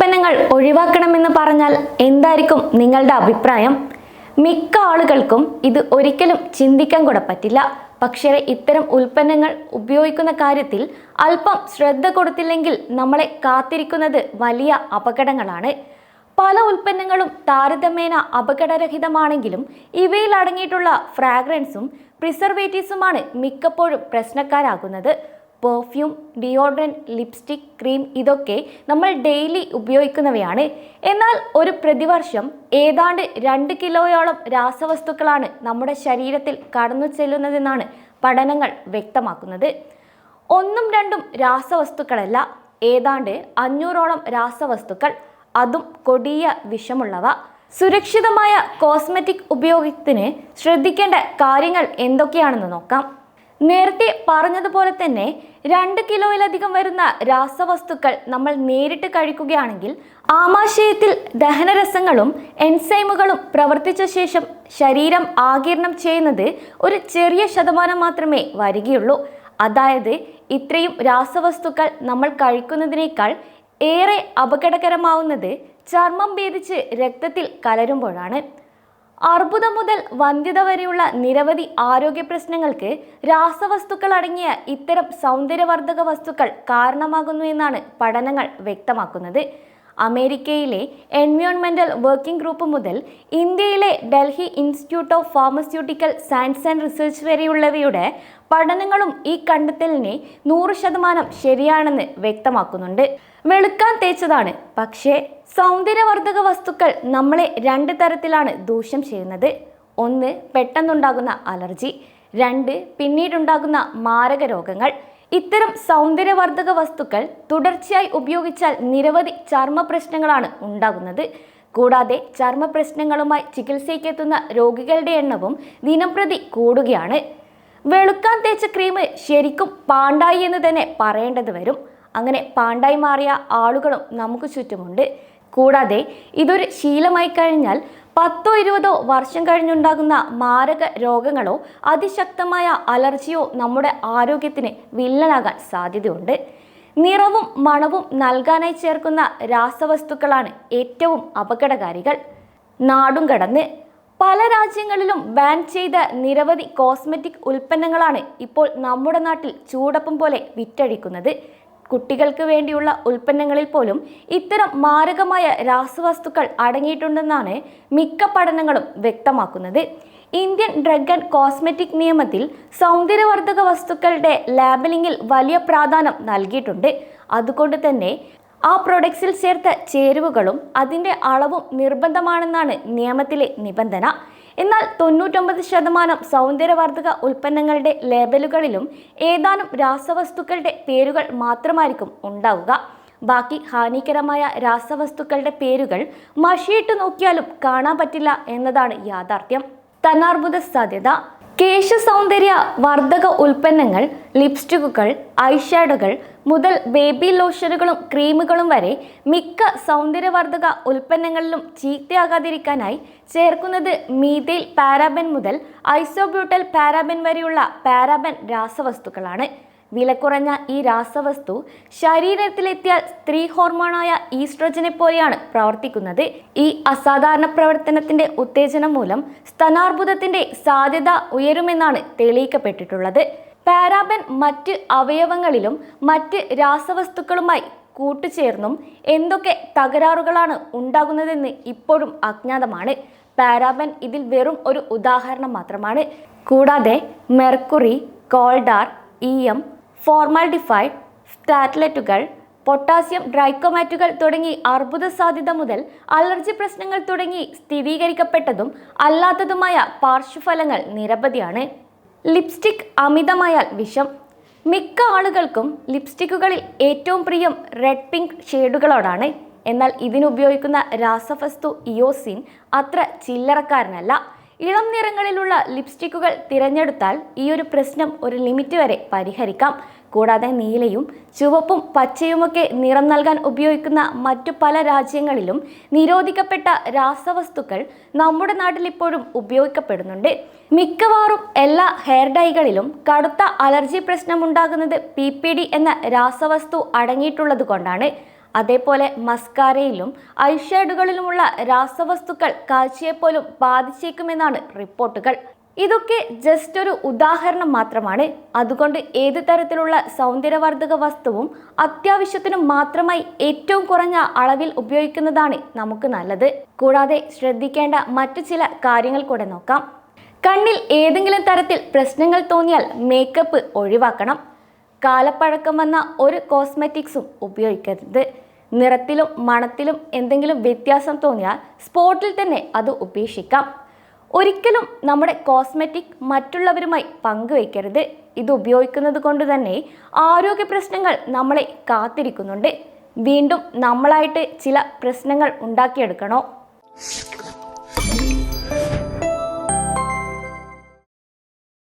ഉൽപ്പന്നങ്ങൾ ഒഴിവാക്കണമെന്ന് പറഞ്ഞാൽ എന്തായിരിക്കും നിങ്ങളുടെ അഭിപ്രായം? മിക്ക ആളുകൾക്കും ഇത് ഒരിക്കലും ചിന്തിക്കാൻ കൂടെ പറ്റില്ല. പക്ഷേ ഇത്തരം ഉൽപ്പന്നങ്ങൾ ഉപയോഗിക്കുന്ന കാര്യത്തിൽ അല്പം ശ്രദ്ധ കൊടുത്തില്ലെങ്കിൽ നമ്മളെ കാത്തിരിക്കുന്നത് വലിയ അപകടങ്ങളാണ്. പല ഉൽപ്പന്നങ്ങളും താരതമ്യേന അപകടരഹിതമാണെങ്കിലും ഇവയിൽ അടങ്ങിയിട്ടുള്ള ഫ്രാഗ്രൻസും പ്രിസർവേറ്റീവ്സുമാണ് മിക്കപ്പോഴും പ്രശ്നക്കാരാകുന്നത്. പെർഫ്യൂം ഡിയോഡ്രന്റ് ലിപ്സ്റ്റിക് ക്രീം ഇതൊക്കെ നമ്മൾ ഡെയിലി ഉപയോഗിക്കുന്നവയാണ്. എന്നാൽ ഒരു പ്രതിവർഷം ഏതാണ്ട് രണ്ട് കിലോയോളം രാസവസ്തുക്കളാണ് നമ്മുടെ ശരീരത്തിൽ കടന്നു ചെല്ലുന്നതെന്നാണ് പഠനങ്ങൾ വ്യക്തമാക്കുന്നത്. ഒന്നും രണ്ടും രാസവസ്തുക്കളല്ല ഏതാണ്ട് അഞ്ഞൂറോളം രാസവസ്തുക്കൾ അതും കൊടിയ വിഷമുള്ളവ. സുരക്ഷിതമായ കോസ്മെറ്റിക് ഉപയോഗത്തിന് ശ്രദ്ധിക്കേണ്ട കാര്യങ്ങൾ എന്തൊക്കെയാണെന്ന് നോക്കാം. നേരത്തെ പറഞ്ഞതുപോലെ തന്നെ രണ്ട് കിലോയിലധികം വരുന്ന രാസവസ്തുക്കൾ നമ്മൾ നേരിട്ട് കഴിക്കുകയാണെങ്കിൽ ആമാശയത്തിൽ ദഹനരസങ്ങളും എൻസൈമുകളും പ്രവർത്തിച്ച ശേഷം ശരീരം ആകിരണം ചെയ്യുന്നത് ഒരു ചെറിയ ശതമാനം മാത്രമേ വരികയുള്ളൂ. അതായത് ഇത്രയും രാസവസ്തുക്കൾ നമ്മൾ കഴിക്കുന്നതിനേക്കാൾ ഏറെ അപകടകരമാവുന്നത് ചർമ്മം ഭേദിച്ച് രക്തത്തിൽ കലരുമ്പോഴാണ്. അർബുദം മുതൽ വന്ധ്യത വരെയുള്ള നിരവധി ആരോഗ്യ പ്രശ്നങ്ങൾക്ക് രാസവസ്തുക്കൾ അടങ്ങിയ ഇത്തരം സൗന്ദര്യവർദ്ധക വസ്തുക്കൾ കാരണമാകുന്നു എന്നാണ് പഠനങ്ങൾ വ്യക്തമാക്കുന്നത്. അമേരിക്കയിലെ എൻവയോൺമെന്റൽ വർക്കിംഗ് ഗ്രൂപ്പ് മുതൽ ഇന്ത്യയിലെ Delhi institute of pharmaceutical science and research വരെയുള്ളവയുടെ പഠനങ്ങളും ഈ കണ്ടെത്തലിനെ നൂറ് ശതമാനം ശരിയാണെന്ന് വ്യക്തമാക്കുന്നുണ്ട്. വെളുക്കാൻ തേച്ചതാണ്. പക്ഷേ സൗന്ദര്യവർദ്ധക വസ്തുക്കൾ നമ്മളെ രണ്ട് തരത്തിലാണ് ദൂഷ്യം ചെയ്യുന്നത്. ഒന്ന് പെട്ടെന്നുണ്ടാകുന്ന അലർജി. രണ്ട് പിന്നീടുണ്ടാകുന്ന മാരക രോഗങ്ങൾ. ഇത്തരം സൗന്ദര്യവർദ്ധക വസ്തുക്കൾ തുടർച്ചയായി ഉപയോഗിച്ചാൽ നിരവധി ചർമ്മ പ്രശ്നങ്ങളാണ് ഉണ്ടാകുന്നത്. കൂടാതെ ചർമ്മ പ്രശ്നങ്ങളുമായി ചികിത്സയ്ക്കെത്തുന്ന രോഗികളുടെ എണ്ണവും ദിനംപ്രതി കൂടുകയാണ്. വെളുക്കാൻ തേച്ച ക്രീം ശരിക്കും പാണ്ടായി എന്ന് തന്നെ പറയേണ്ടത് വരും. അങ്ങനെ പാണ്ടായി മാറിയ ആളുകളും നമുക്ക് ചുറ്റുമുണ്ട്. കൂടാതെ ഇതൊരു ശീലമായി കഴിഞ്ഞാൽ പത്തോ ഇരുപതോ വർഷം കഴിഞ്ഞുണ്ടാകുന്ന മാരക രോഗങ്ങളോ അതിശക്തമായ അലർജിയോ നമ്മുടെ ആരോഗ്യത്തിന് വില്ലനാകാൻ സാധ്യതയുണ്ട്. നിറവും മണവും നൽകാനായി ചേർക്കുന്ന രാസവസ്തുക്കളാണ് ഏറ്റവും അപകടകാരികൾ. നാടും കടന്ന് പല രാജ്യങ്ങളിലും ബാൻ ചെയ്ത നിരവധി കോസ്മെറ്റിക് ഉൽപ്പന്നങ്ങളാണ് ഇപ്പോൾ നമ്മുടെ നാട്ടിൽ ചൂടപ്പം പോലെ വിറ്റഴിക്കുന്നത്. കുട്ടികൾക്ക് വേണ്ടിയുള്ള ഉൽപ്പന്നങ്ങളിൽ പോലും ഇത്തരം മാരകമായ രാസവസ്തുക്കൾ അടങ്ങിയിട്ടുണ്ടെന്നാണ് മിക്ക പഠനങ്ങളും വ്യക്തമാക്കുന്നത്. ഇന്ത്യൻ ഡ്രഗ് ആൻഡ് കോസ്മെറ്റിക് നിയമത്തിൽ സൗന്ദര്യവർദ്ധക വസ്തുക്കളുടെ ലാബലിംഗിൽ വലിയ പ്രാധാന്യം നൽകിയിട്ടുണ്ട്. അതുകൊണ്ട് തന്നെ ആ പ്രൊഡക്ട്സിൽ ചേർത്ത ചേരുവകളും അതിന്റെ അളവും നിർബന്ധമാണെന്നാണ് നിയമത്തിലെ നിബന്ധന. എന്നാൽ തൊണ്ണൂറ്റൊമ്പത് ശതമാനം സൗന്ദര്യവർദ്ധക ഉൽപ്പന്നങ്ങളുടെ ലേബലുകളിലും ഏതാനും രാസവസ്തുക്കളുടെ പേരുകൾ മാത്രമായിരിക്കും ഉണ്ടാവുക. ബാക്കി ഹാനികരമായ രാസവസ്തുക്കളുടെ പേരുകൾ മഷിയിട്ട് നോക്കിയാലും കാണാൻ പറ്റില്ല എന്നതാണ് യാഥാർത്ഥ്യം. തന്നാർബുദ സാധ്യത. കേശ സൗന്ദര്യ വർദ്ധക ഉൽപ്പന്നങ്ങൾ ലിപ്സ്റ്റിക്കുകൾ ഐഷാഡുകൾ മുതൽ ബേബി ലോഷനുകളും ക്രീമുകളും വരെ മിക്ക സൗന്ദര്യവർദ്ധക ഉൽപ്പന്നങ്ങളിലും ചീത്തയാകാതിരിക്കാനായി ചേർക്കുന്നത് മീതയിൽ പാരാബൻ മുതൽ ഐസോബ്യൂട്ടൽ പാരാബൻ വരെയുള്ള പാരാബൻ രാസവസ്തുക്കളാണ്. വില കുറഞ്ഞ ഈ രാസവസ്തു ശരീരത്തിലെത്തിയാൽ സ്ത്രീ ഹോർമോണായ ഈസ്ട്രോജനെ പോലെയാണ് പ്രവർത്തിക്കുന്നത്. ഈ അസാധാരണ പ്രവർത്തനത്തിന്റെ ഉത്തേജനം മൂലം സ്തനാർബുദത്തിന്റെ സാധ്യത ഉയരുമെന്നാണ് തെളിയിക്കപ്പെട്ടിട്ടുള്ളത്. പാരാബൻ മറ്റ് അവയവങ്ങളിലും മറ്റ് രാസവസ്തുക്കളുമായി കൂട്ടുചേർന്നും എന്തൊക്കെ തകരാറുകളാണ് ഉണ്ടാകുന്നതെന്ന് ഇപ്പോഴും അജ്ഞാതമാണ്. പാരാബൻ ഇതിൽ വെറും ഒരു ഉദാഹരണം മാത്രമാണ്. കൂടാതെ mercury coal tar E M formaldehyde സ്റ്റാറ്റ്ലെറ്റുകൾ പൊട്ടാസ്യം ഡ്രൈക്കോമാറ്റുകൾ തുടങ്ങി അർബുദ സാധ്യത മുതൽ അലർജി പ്രശ്നങ്ങൾ തുടങ്ങി സ്ഥിരീകരിക്കപ്പെട്ടതും അല്ലാത്തതുമായ പാർശ്വഫലങ്ങൾ നിരവധിയാണ്. ലിപ്സ്റ്റിക് അമിതമായാൽ വിഷം. മിക്ക ആളുകൾക്കും ലിപ്സ്റ്റിക്കുകളിൽ ഏറ്റവും പ്രിയം റെഡ് പിങ്ക് ഷെയ്ഡുകളോടാണ്. എന്നാൽ ഇതിനുപയോഗിക്കുന്ന രാസവസ്തു ഇയോസിൻ അത്ര ചില്ലറക്കാരനല്ല. ഇളം നിറങ്ങളിലുള്ള ലിപ്സ്റ്റിക്കുകൾ തിരഞ്ഞെടുത്താൽ ഈ ഒരു പ്രശ്നം ഒരു ലിമിറ്റ് വരെ പരിഹരിക്കാം. കൂടാതെ നീലയും ചുവപ്പും പച്ചയുമൊക്കെ നിറം നൽകാൻ ഉപയോഗിക്കുന്ന മറ്റു പല രാജ്യങ്ങളിലും നിരോധിക്കപ്പെട്ട രാസവസ്തുക്കൾ നമ്മുടെ നാട്ടിൽ ഇപ്പോഴും ഉപയോഗിക്കപ്പെടുന്നുണ്ട്. മിക്കവാറും എല്ലാ ഹെയർ ഡൈകളിലും കടുത്ത അലർജി പ്രശ്നമുണ്ടാകുന്നത് പി പി ഡി എന്ന രാസവസ്തു അടങ്ങിയിട്ടുള്ളത് കൊണ്ടാണ്. അതേപോലെ മസ്കാരയിലും ഐഷേഡുകളിലുമുള്ള രാസവസ്തുക്കൾ കാഴ്ചയെപ്പോലും ബാധിച്ചേക്കുമെന്നാണ് റിപ്പോർട്ടുകൾ. ഇതൊക്കെ ജസ്റ്റ് ഒരു ഉദാഹരണം മാത്രമാണ്. അതുകൊണ്ട് ഏത് തരത്തിലുള്ള സൗന്ദര്യവർദ്ധക വസ്തുവും അത്യാവശ്യത്തിനു മാത്രമായി ഏറ്റവും കുറഞ്ഞ അളവിൽ ഉപയോഗിക്കുന്നതാണ് നമുക്ക് നല്ലത്. കൂടാതെ ശ്രദ്ധിക്കേണ്ട മറ്റു ചില കാര്യങ്ങൾ കൂടെ നോക്കാം. കണ്ണിൽ ഏതെങ്കിലും തരത്തിൽ പ്രശ്നങ്ങൾ തോന്നിയാൽ മേക്കപ്പ് ഒഴിവാക്കണം. കാലപ്പഴക്കം വന്ന ഒരു കോസ്മെറ്റിക്സും ഉപയോഗിക്കരുത്. നിറത്തിലും മണത്തിലും എന്തെങ്കിലും വ്യത്യാസം തോന്നിയാൽ സ്പോട്ടിൽ തന്നെ അത് ഉപേക്ഷിക്കാം. ഒരിക്കലും നമ്മുടെ കോസ്മെറ്റിക് മറ്റുള്ളവരുമായി പങ്കുവയ്ക്കരുത് ഇത് ഉപയോഗിക്കുന്നത് കൊണ്ട് തന്നെ ആരോഗ്യ പ്രശ്നങ്ങൾ നമ്മളെ കാത്തിരിക്കുന്നുണ്ട്. വീണ്ടും നമ്മളായിട്ട് ചില പ്രശ്നങ്ങൾ ഉണ്ടാക്കിയെടുക്കണോ?